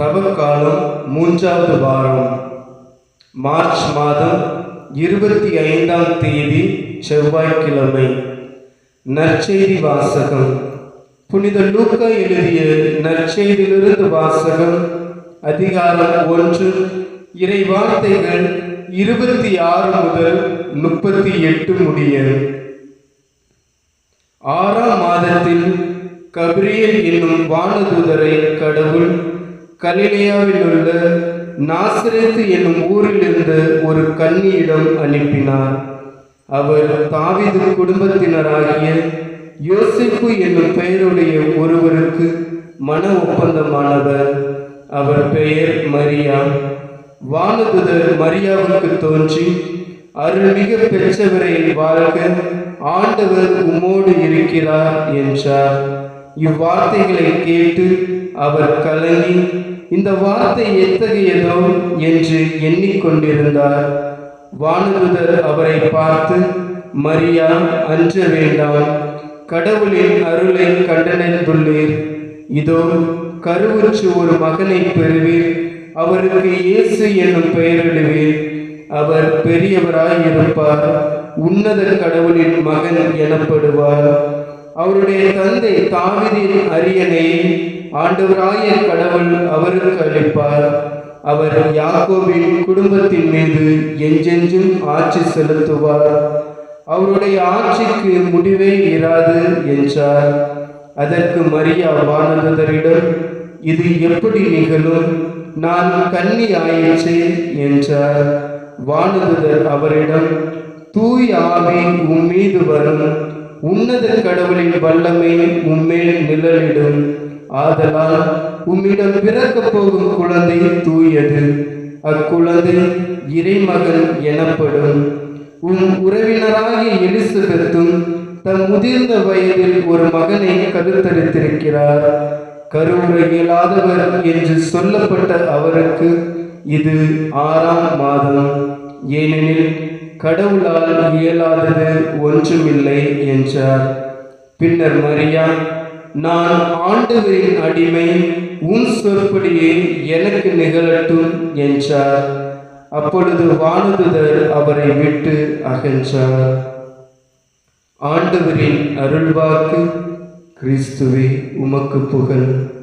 தவக்காலம் மூன்றாவது வாரம். மார்ச் மாதம் இருபத்தி ஐந்தாம் தேதி செவ்வாய்க்கிழமை. நற்செய்தி வாசகம். புனித லூக்கா எழுதிய நற்செய்தியிலிருந்து வாசகம் அதிகாரம் ஒன்று. இறை வார்த்தைகள் இருபத்தி ஆறு முதல் முப்பத்தி எட்டு முடிய. ஆறாம் மாதத்தில் கபிரியல் என்னும் வானதூதரை கடவுள் கலிலேயாவில் உள்ள நாசிரேத்து என்னும் ஊரிலிருந்து ஒரு கன்னியிடம் அனுப்பினார். அவர் தாவிது குடும்பத்தினராகிய யோசிப்பு என்னும் பெயருடைய ஒருவருக்கு மன ஒப்பந்தமானவர். அவர் பெயர் மரியா. வானதுதர் மரியாவுக்கு தோன்றி அருள்மிக பெற்றவரை வாழ்க ஆண்டவர் உம்மோடு இருக்கிறார் என்றார். இவ்வார்த்தைகளை கேட்டு அவர் கலங்கி இந்த வார்த்தை எத்தகையதோ என்று எண்ணிக்கொண்டிருந்தார். வானதுதர் அவரை பார்த்து மரியா அஞ்ச வேண்டாம். கடவுளின் அருளை கண்டனத்துள்ளீர் இதோ கருவுற்று ஒரு மகனை பெறுவீர். அவருக்கு இயேசு என்னும் பெயரிடுவீர். அவர் பெரியவராய் இருப்பார் உன்னத கடவுளின் மகன் எனப்படுவார். அவருடைய தந்தை தாவிரின் அரியணை ஆண்டவராய கடவுள் அவருக்கு அளிப்பார். அவர் யாக்கோவின் குடும்பத்தின் மீது எஞ்செஞ்சும் ஆட்சி செலுத்துவார். அவருடைய ஆட்சிக்கு முடிவே இராது என்றார். அதற்கு மரியா வானதரிடம் இது எப்படி நிகழும்? நான் கன்னி ஆயிற்றே என்றார். வானதுதர் அவரிடம் தூய் ஆவி உம்மீது வரும். உன்னத கடவுளின் வல்லமை உம்மேல் நிழலிடும். ஆதலால் உம்மிடம் பிறக்கப் போகும் குழந்தை தூயது. அக்குழந்தை இறைமகன் எனப்படும். உன் உறவினராகிய எலிசபெத்தும் தம் முதிர்ந்த வயதில் ஒரு மகனை கருத்தரித்திருக்கிறார். கருவுற இயலாதவர் என்று சொல்லப்பட்ட அவருக்கு இது ஆறாம் மாதம். ஏனெனில் கடவுளால் இயலாதது ஒன்றுமில்லை என்றார். பின்னர் மரியா நான் ஆண்டவரின் அடிமை உன் சொற்படியே எனக்கு நிகழட்டும் என்றார். அப்பொழுது வானதுதர் அவரை விட்டு அகன்றார். ஆண்டவரின் அருள்வாக்கு கிறிஸ்துவே உமக்கு புகழ்.